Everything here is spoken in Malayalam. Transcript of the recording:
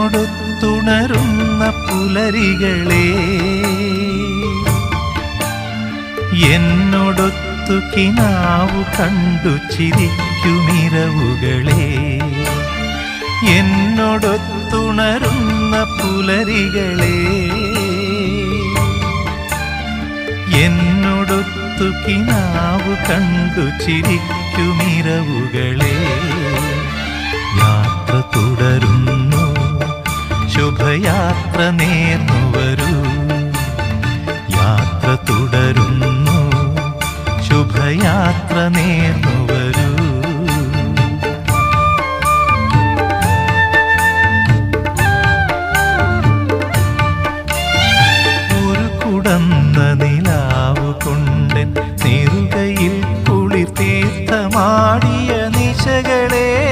എന്നോടൊത്തുണരുന്ന പുലരികളെ എന്നോടൊത്തു കിനാവു കണ്ടു ചിരിക്കുമിരവുകളെ എന്നോടൊത്തുണരുന്ന പുലരികളെ എന്നോടൊത്തു കിനാവു കണ്ടു ചിരിക്കുമിരവുകളെ ശുഭയാത്ര നേർന്നു വരൂ. യാത്ര തുടരുന്നു. ശുഭയാത്ര നേർന്നു വരൂ. ഒരു നെറുകയിൽ കുളിർ തീർത്ഥമാടിയ നിശകളേ